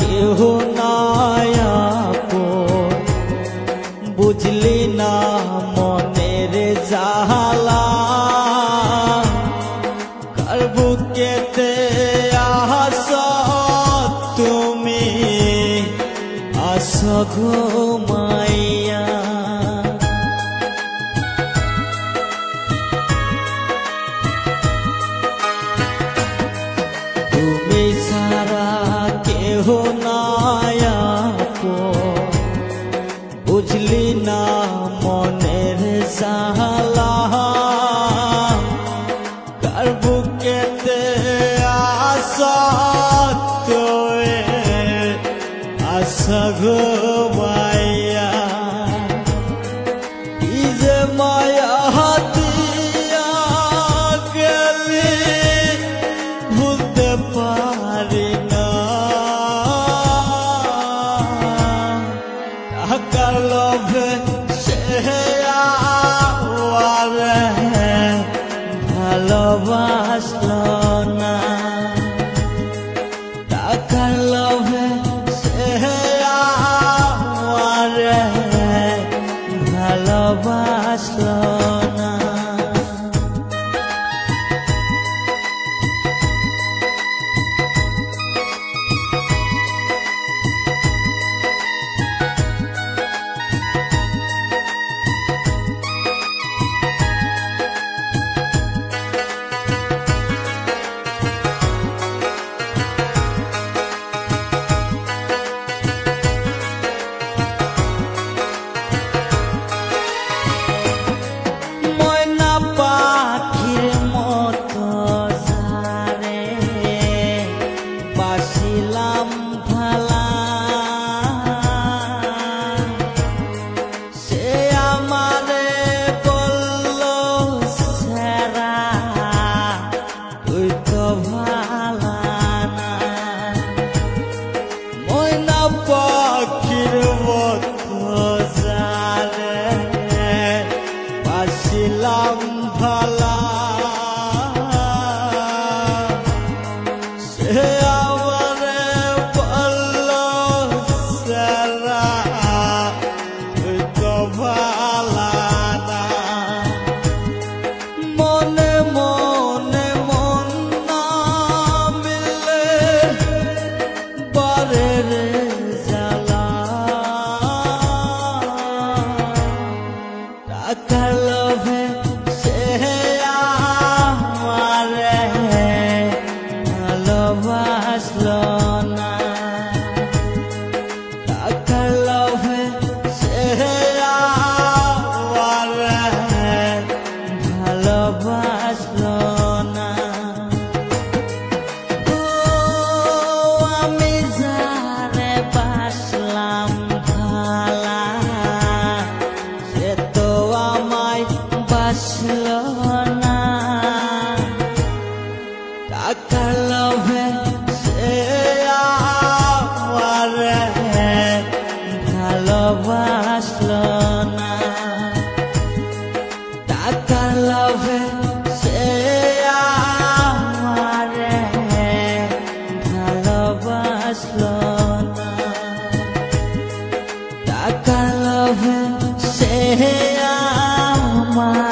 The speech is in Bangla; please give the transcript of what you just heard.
কেহ নায়া বুঝলি না মনের জাহালা কার বুকেতে আস তুমি? আস ঘুম আসাত আশা ঘুমাইয়া ইজে মায়া হাতিয়া গেলি ভুলতে পারি না টাকার লোভে সে ভালোবাস corpo হ্যাঁ সে আমার